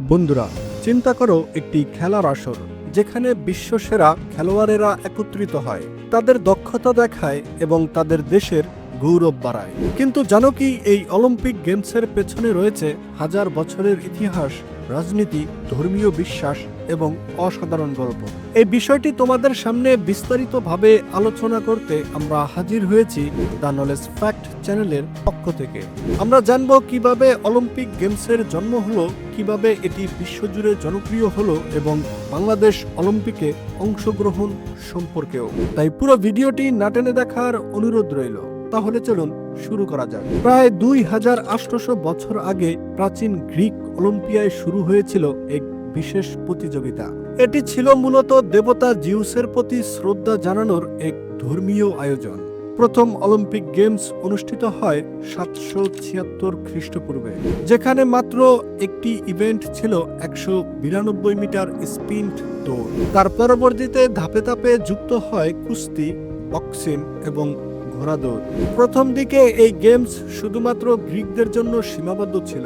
বন্ধুরা, চিন্তা করো একটি খেলার আসর, যেখানে বিশ্বসেরা খেলোয়াড়েরা একত্রিত হয়। তাদের দক্ষতা দেখায় এবং তাদের দেশের গৌরব বাড়ায়। কিন্তু জানো কি, এই অলিম্পিক গেমসের পেছনে রয়েছে হাজার বছরের ইতিহাস, রাজনীতি, ধর্মীয় বিশ্বাস এবং অসাধারণ গল্প। এই বিষয়টি তোমাদের সামনে বিস্তারিতভাবে আলোচনা করতে আমরা হাজির হয়েছি দ্য নলেজ ফ্যাক্ট চ্যানেলের পক্ষ থেকে। আমরা জানব কীভাবে অলিম্পিক গেমসের জন্ম হলো, কীভাবে এটি বিশ্বজুড়ে জনপ্রিয় হলো এবং বাংলাদেশ অলিম্পিকে অংশগ্রহণ সম্পর্কেও। তাই পুরো ভিডিওটি নাটেনে দেখার অনুরোধ রইল। তাহলে চলুন শুরু করা যাক। প্রায় দুই হাজার আটশোশো বছর আগে প্রাচীন গ্রিক অলিম্পিয়ায় শুরু হয়েছিল এক বিশেষ প্রতিযোগিতা। এটি ছিল মূলত দেবতা জিউসের প্রতি শ্রদ্ধা জানানোর এক ধর্মীয় আয়োজন। প্রথম অলিম্পিক গেমস অনুষ্ঠিত হয় সাতশো ছিয়াত্তর খ্রিস্টপূর্বে, যেখানে মাত্র একটি ইভেন্ট ছিল একশো বিরানব্বই মিটার স্পিন্ট দৌড়। তার পরবর্তীতে ধাপে ধাপে যুক্ত হয় কুস্তি, বক্সিং এবং ঘোড়া দৌড়। প্রথম দিকে এই গেমস শুধুমাত্র গ্রিকদের জন্য সীমাবদ্ধ ছিল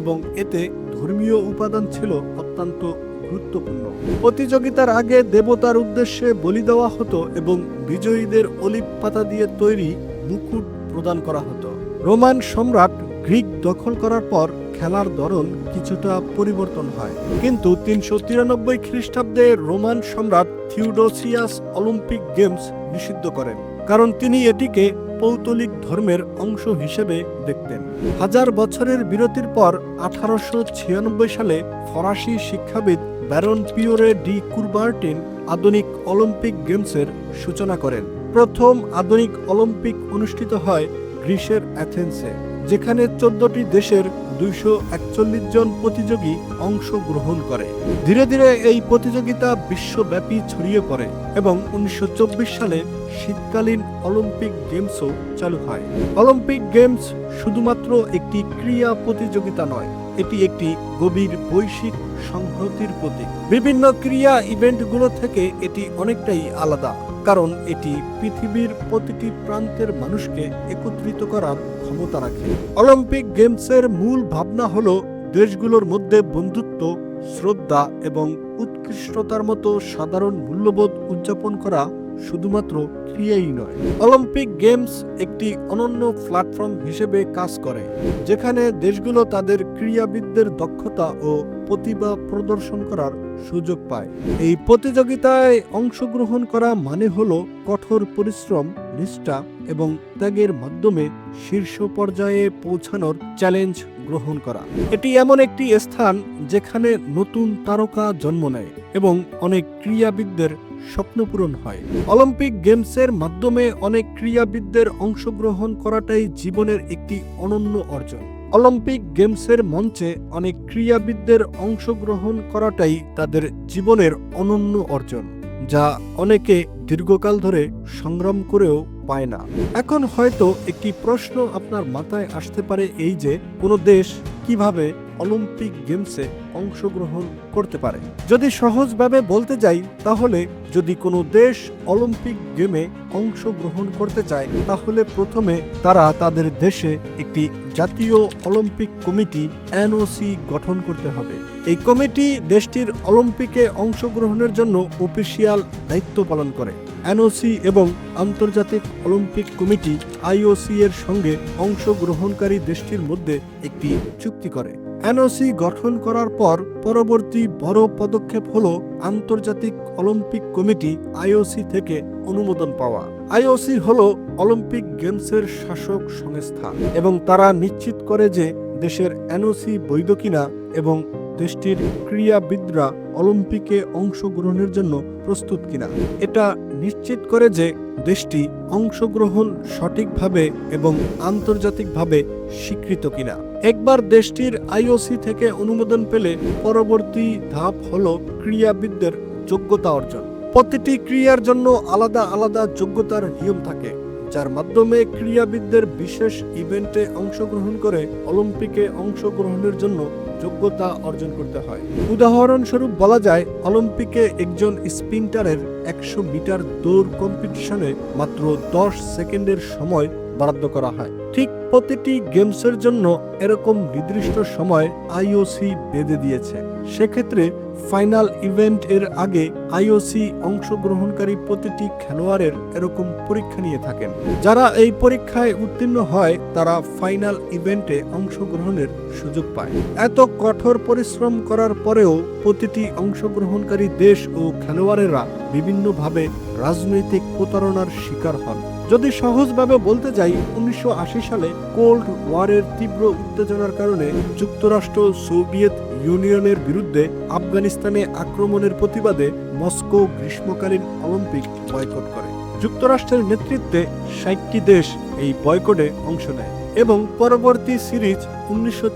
এবং এতে ধর্মীয় উপাদান ছিল অত্যন্ত গুরুত্বপূর্ণ। প্রতিযোগিতার আগে দেবতার উদ্দেশ্যে বলি দেওয়া হতো এবং বিজয়ীদের অলিভ পাতা দিয়ে তৈরি মুকুট প্রদান করা হতো। রোমান সম্রাট গ্রিক দখল করার পর খেলার ধরন কিছুটা পরিবর্তন হয়। কিন্তু তিনশো তিরানব্বই খ্রিস্টাব্দে রোমান সম্রাট থিউডোসিয়াস অলিম্পিক গেমস নিষিদ্ধ করেন। কারণ তিনি এটিকে পৌতলিক ধর্মের অংশ হিসেবে দেখতেন। হাজার বছরের বিরতির পর আঠারোশো ছিয়ানব্বই সালে ফরাসি শিক্ষাবিদ ব্যারন পিওরে ডি কুরবার্টিন আধুনিক অলিম্পিক গেমসের সূচনা করেন। প্রথম আধুনিক অলিম্পিক অনুষ্ঠিত হয় গ্রিসের অ্যাথেন্সে, যেখানে চোদ্দটি দেশের দুইশো একচল্লিশ জন প্রতিযোগী অংশগ্রহণ করে। ধীরে ধীরে এই প্রতিযোগিতা বিশ্বব্যাপী ছড়িয়ে পড়ে এবং উনিশশো চব্বিশ সালে শীতকালীন অলিম্পিক গেমসও চালু হয়। অলিম্পিক গেমস শুধুমাত্র একটি ক্রীড়া প্রতিযোগিতা নয়, এটি একটি গভীর বৈশ্বিক সংহতির প্রতীক। বিভিন্ন ক্রীড়া ইভেন্টগুলো থেকে এটি অনেকটাই আলাদা। কারণ এটি পৃথিবীর প্রতিটি প্রান্তের মানুষকে একত্রিত করার ক্ষমতা রাখে। অলিম্পিক গেমসের মূল ভাবনা হল দেশগুলোর মধ্যে বন্ধুত্ব, শ্রদ্ধা এবং উৎকৃষ্টতার মতো সাধারণ মূল্যবোধ উদযাপন করা। শুধুমাত্র ক্রিয়াই নয়। অলিম্পিক গেমস একটি অনন্য প্ল্যাটফর্ম হিসেবে কাজ করে, যেখানে দেশগুলো তাদের ক্রীড়াবিদদের দক্ষতা ও প্রতিভা প্রদর্শন করার সুযোগ পায়। এই প্রতিযোগিতায় অংশগ্রহণ করা মানে হল কঠোর পরিশ্রম, নিষ্ঠা এবং ত্যাগের মাধ্যমে শীর্ষ পর্যায়ে পৌঁছানোর চ্যালেঞ্জ গ্রহণ করা। এটি এমন একটি স্থান যেখানে নতুন তারকা জন্ম নেয় এবং অনেক ক্রীড়াবিদদের স্বপ্ন পূরণ হয়। অলিম্পিক গেমসের মাধ্যমে অনেক ক্রীড়াবিদদের অংশগ্রহণ করাটাই জীবনের একটি অনন্য অর্জন। অলিম্পিক গেমসের মঞ্চে অনেক ক্রীড়াবিদদের অংশগ্রহণ করাটাই তাদের জীবনের অনন্য অর্জন, যা অনেকে দীর্ঘকাল ধরে সংগ্রাম করেও পায় না। এখন হয়তো একটি প্রশ্ন আপনার মাথায় আসতে পারে এই যে, কোনো দেশ কীভাবে অলিম্পিক গেমসে অংশগ্রহণ করতে পারে? যদি সহজভাবে বলতে যাই, তাহলে যদি কোনো দেশ অলিম্পিক গেমে অংশগ্রহণ করতে চায়, তাহলে প্রথমে তারা তাদের দেশে একটি জাতীয় অলিম্পিক কমিটি, এনওসি, গঠন করতে হবে। এই কমিটি দেশটির অলিম্পিকে অংশগ্রহণের জন্য অফিসিয়াল দায়িত্ব পালন করে। এনওসি এবং আন্তর্জাতিক অলিম্পিক কমিটি আইওসি এর সঙ্গে অংশগ্রহণকারী দেশটির মধ্যে একটি চুক্তি করে। এনওসি গঠন করার পর পরবর্তী বড় পদক্ষেপ হল আন্তর্জাতিক অলিম্পিক কমিটি আইওসি থেকে অনুমোদন পাওয়া। আইওসি হল অলিম্পিক গেমসের শাসক সংস্থা এবং তারা নিশ্চিত করে যে দেশের এনওসি বৈধ কিনা এবং দেশটির ক্রীড়াবিদরা অলিম্পিকে অংশগ্রহণের জন্য প্রস্তুত কিনা। এটা নিশ্চিত করে যে দেশটি অংশগ্রহণ সঠিকভাবে এবং আন্তর্জাতিকভাবে স্বীকৃত কিনা। একবার দেশটির আইওসি থেকে অনুমোদন পেলে পরবর্তী ধাপ হল ক্রীড়াবিদদের যোগ্যতা অর্জন। প্রতিটি ক্রিয়ার জন্য আলাদা আলাদা যোগ্যতার নিয়ম থাকে, যার মাধ্যমে ক্রীড়াবিদদের বিশেষ ইভেন্টে অংশগ্রহণ করে অলিম্পিকে অংশগ্রহণের জন্য যোগ্যতা অর্জন করতে হয়। উদাহরণস্বরূপ বলা যায়, অলিম্পিকে একজন স্প্রিন্টারের একশো মিটার দৌড় কম্পিটিশনে মাত্র দশ সেকেন্ডের সময় বরাদ্দ করা হয়। ঠিক প্রতিটি গেমসের জন্য এরকম নির্দিষ্ট সময় আইওসি বেঁধে দিয়েছে। সেক্ষেত্রে ফাইনাল ইভেন্ট এর আগে আইওসি অংশগ্রহণকারী প্রতিটি খেলোয়াড়ের এরকম পরীক্ষা নিয়ে থাকেন। যারা এই পরীক্ষায় উত্তীর্ণ হয়, তারা ফাইনাল ইভেন্টে অংশগ্রহণের সুযোগ পায়। এত কঠোর পরিশ্রম করার পরেও প্রতিটি অংশগ্রহণকারী দেশ ও খেলোয়াড়েরা বিভিন্নভাবে রাজনৈতিক প্রতারণার শিকার হন। যদি সহজভাবে বলতে যাই, উনিশশো আশি সালে কোল্ড ওয়ারের তীব্র উত্তেজনার কারণে যুক্তরাষ্ট্র সোভিয়েত ইউনিয়নের বিরুদ্ধে আফগানিস্তানে আক্রমণের প্রতিবাদে মস্কো গ্রীষ্মকালীন অলিম্পিক বয়কট করে। যুক্তরাষ্ট্রের নেতৃত্বে ষাটটি দেশ এই বয়কটে অংশ নেয় এবং পরবর্তী সিরিজ উনিশশো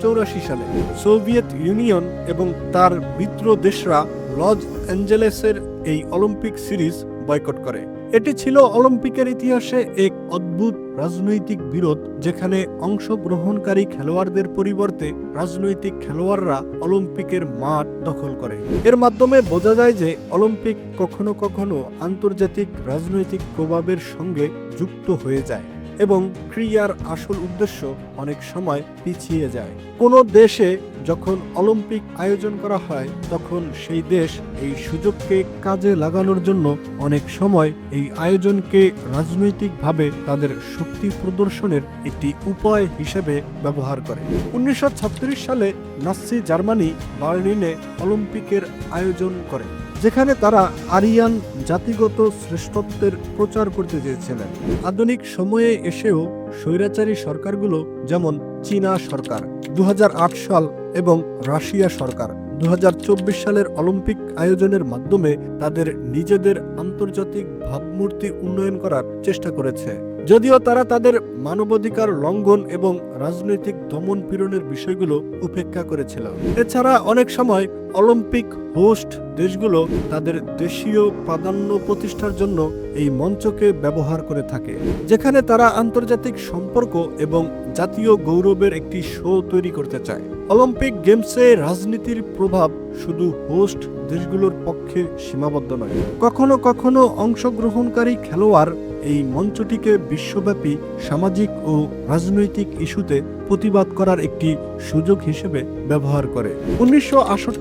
সালে সোভিয়েত ইউনিয়ন এবং তার মিত্র দেশরা লস অ্যাঞ্জেলেসের এই অলিম্পিক সিরিজ বয়কট করে। এটি ছিল অলিম্পিকের ইতিহাসে এক অদ্ভুত রাজনৈতিক বিরোধ, যেখানে অংশগ্রহণকারী খেলোয়াড়দের পরিবর্তে রাজনৈতিক খেলোয়াড়রা অলিম্পিকের মাঠ দখল করে। এর মাধ্যমে বোঝা যায় যে অলিম্পিক কখনো কখনো আন্তর্জাতিক রাজনৈতিক প্রভাবের সঙ্গে যুক্ত হয়ে যায়। এবং ক্রিয়ার আসল উদ্দেশ্য অনেক সময় পিছিয়ে যায়। কোনো দেশে যখন অলিম্পিক আয়োজন করা হয়, তখন সেই দেশ এই সুযোগকে কাজে লাগানোর জন্য অনেক সময় এই আয়োজনকে রাজনৈতিকভাবে তাদের শক্তি প্রদর্শনের একটি উপায় হিসেবে ব্যবহার করে। উনিশশো ছত্রিশ সালে নাসি জার্মানি বার্লিনে অলিম্পিকের আয়োজন করে। যেখানে তারা আরিয়ান জাতিগত শ্রেষ্ঠত্বের প্রচার করতে চেয়েছিলেন। আধুনিক সময়ে এসেও স্বৈরাচারী সরকারগুলো যেমন চীনা সরকার দু হাজার আট সাল এবং রাশিয়া সরকার দু হাজার চব্বিশ সালের অলিম্পিক আয়োজনের মাধ্যমে তাদের নিজেদের আন্তর্জাতিক ভাবমূর্তি উন্নয়ন করার চেষ্টা করেছে। যদিও তারা তাদের মানবাধিকার লঙ্ঘন এবং রাজনৈতিক দমন পীড়নের বিষয়গুলো উপেক্ষা করেছিল। এছাড়া অনেক সময় অলিম্পিক হোস্ট দেশগুলো তাদের দেশীয় প্রাধান্য প্রতিষ্ঠার জন্য এই মঞ্চকে ব্যবহার করে থাকে, যেখানে তারা আন্তর্জাতিক সম্পর্ক এবং জাতীয় গৌরবের একটি শো তৈরি করতে চায়। অলিম্পিক গেমসে রাজনীতির প্রভাব শুধু হোস্ট দেশগুলোর পক্ষে সীমাবদ্ধ নয়, কখনো কখনো অংশগ্রহণকারী খেলোয়াড় এই মঞ্চটিকে বিশ্বব্যাপী সামাজিক ও রাজনৈতিক ইস্যুতে প্রতিবাদ করার একটি সুযোগ হিসেবে ব্যবহার করে। উনিশশো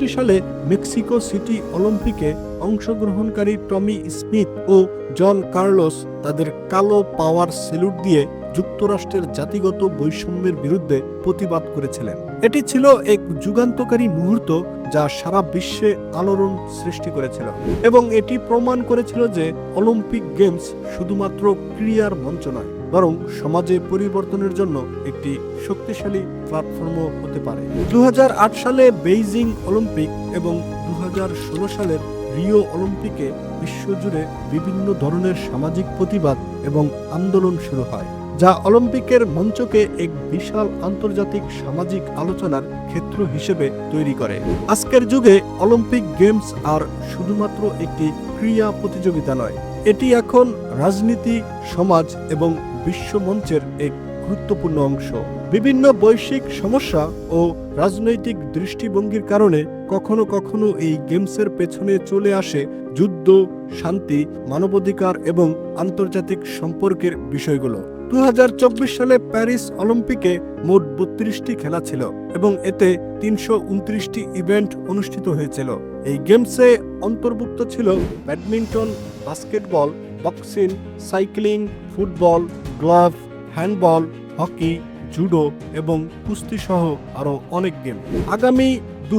সালে মেক্সিকো সিটি অলিম্পিকে অংশগ্রহণকারী টমি স্মিথ ও জন কার্লোস তাদের কালো পাওয়ার সেলুট দিয়ে যুক্তরাষ্ট্রের জাতিগত বৈষম্যের বিরুদ্ধে প্রতিবাদ করেছিলেন। এটি ছিল এক যুগান্তকারী মুহূর্ত যা সারা বিশ্বে আলোড়ন সৃষ্টি করেছিল এবং এটি প্রমাণ করেছিল যে অলিম্পিক গেমস শুধুমাত্র ক্রীড়ার মঞ্চ নয়, বরং সমাজে পরিবর্তনের জন্য একটি শক্তিশালী প্ল্যাটফর্মও হতে পারে। দু হাজার আট সালে বেইজিং অলিম্পিক এবং দু হাজার ষোলো সালের রিও অলিম্পিকে বিশ্বজুড়ে বিভিন্ন ধরনের সামাজিক প্রতিবাদ এবং আন্দোলন শুরু হয়, যা অলিম্পিকের মঞ্চকে এক বিশাল আন্তর্জাতিক সামাজিক আলোচনার ক্ষেত্র হিসেবে তৈরি করে। আজকের যুগে অলিম্পিক গেমস আর শুধুমাত্র একটি ক্রীড়া প্রতিযোগিতা নয়, এটি এখন রাজনীতি, সমাজ এবং বিশ্ব মঞ্চের এক গুরুত্বপূর্ণ অংশ। বিভিন্ন বৈশ্বিক সমস্যা ও রাজনৈতিক দৃষ্টিভঙ্গির কারণে কখনো কখনো এই গেমসের পেছনে চলে আসে যুদ্ধ, শান্তি, মানবাধিকার এবং আন্তর্জাতিক সম্পর্কের বিষয়গুলো। দু হাজার চব্বিশ সালে প্যারিস অলিম্পিকে মোট বত্রিশটি খেলা ছিল এবং এতে তিনশো উনত্রিশটি ইভেন্ট অনুষ্ঠিত হয়েছিল। এই গেমসে অন্তর্ভুক্ত ছিল badminton, basketball, boxing, cycling, football, glove handball, hockey, judo এবং কুস্তি সহ আরও অনেক গেম। আগামী দু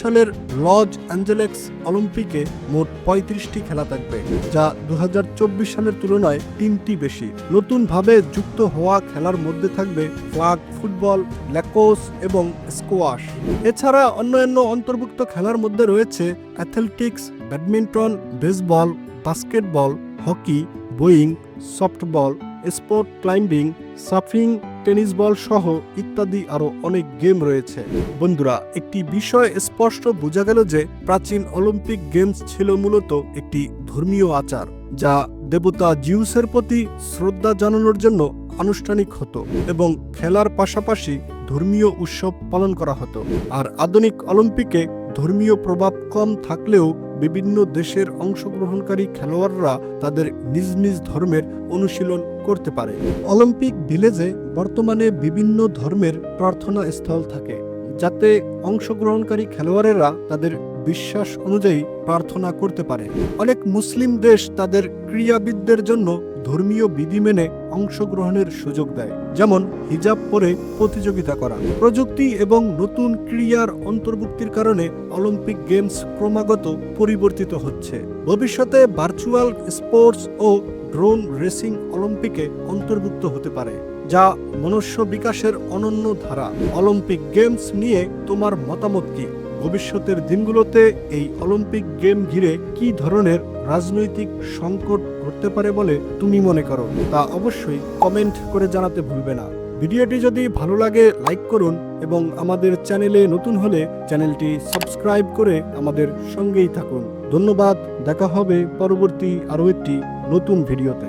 সালের লজ অ্যাঞ্জেলেক্স অলিম্পিকে মোট পঁয়ত্রিশটি খেলা থাকবে, যা দু হাজার চব্বিশ সালের তুলনায় তিনটি বেশি। নতুনভাবে যুক্ত হওয়া খেলার মধ্যে থাকবে ফ্লাগ, ফুটবল, ল্যাকোস এবং স্কোয়াশ। এছাড়া অন্যান্য অন্তর্ভুক্ত খেলার মধ্যে রয়েছে athletics, badminton, baseball, basketball, hockey, Boeing, softball sport climbing, surfing, tennis ball সহ ইত্যাদি আরও অনেক গেম রয়েছে। বন্ধুরা, একটি বিষয় স্পষ্ট বোঝা গেল যে প্রাচীন অলিম্পিক গেমস ছিল মূলত একটি ধর্মীয় আচার, যা দেবতা জিউসের প্রতি শ্রদ্ধা জানানোর জন্য আনুষ্ঠানিক হতো এবং খেলার পাশাপাশি ধর্মীয় উৎসব পালন করা হতো। আর আধুনিক অলিম্পিকে ধর্মীয় প্রভাব কম থাকলেও বিভিন্ন দেশের অংশগ্রহণকারী খেলোয়াড়রা তাদের নিজ নিজ ধর্মের অনুশীলন করতে পারে। অলিম্পিক ভিলেজে বর্তমানে বিভিন্ন ধর্মের প্রার্থনা স্থল থাকে, যাতে অংশগ্রহণকারী খেলোয়াড়েরা তাদের বিশ্বাস অনুযায়ী প্রার্থনা করতে পারে। অনেক মুসলিম দেশ তাদের ক্রীড়াবিদদের জন্য ধর্মীয় বিধি মেনে অংশগ্রহণের সুযোগ দেয়। যেমন হিজাব পরে প্রতিযোগিতা করা। প্রযুক্তি এবং নতুন ক্রীড়ার অন্তর্ভুক্তির কারণে অলিম্পিক গেমস ক্রমাগত পরিবর্তিত হচ্ছে। ভবিষ্যতে ভার্চুয়াল স্পোর্টস ও ড্রোন রেসিং অলিম্পিকে অন্তর্ভুক্ত হতে পারে, যা মনুষ্য বিকাশের অনন্য ধারা। অলিম্পিক গেমস নিয়ে তোমার মতামত কি? ভবিষ্যতের দিনগুলোতে এই অলিম্পিক গেম ঘিরে কি ধরনের রাজনৈতিক সংকট ঘটতে পারে বলে তুমি মনে করো? তা অবশ্যই কমেন্ট করে জানাতে ভুলবে না। ভিডিওটি যদি ভালো লাগে, লাইক করুন এবং আমাদের চ্যানেলে নতুন হলে চ্যানেলটি সাবস্ক্রাইব করে আমাদের সঙ্গেই থাকুন। ধন্যবাদ, দেখা হবে পরবর্তী আরও একটি নতুন ভিডিওতে।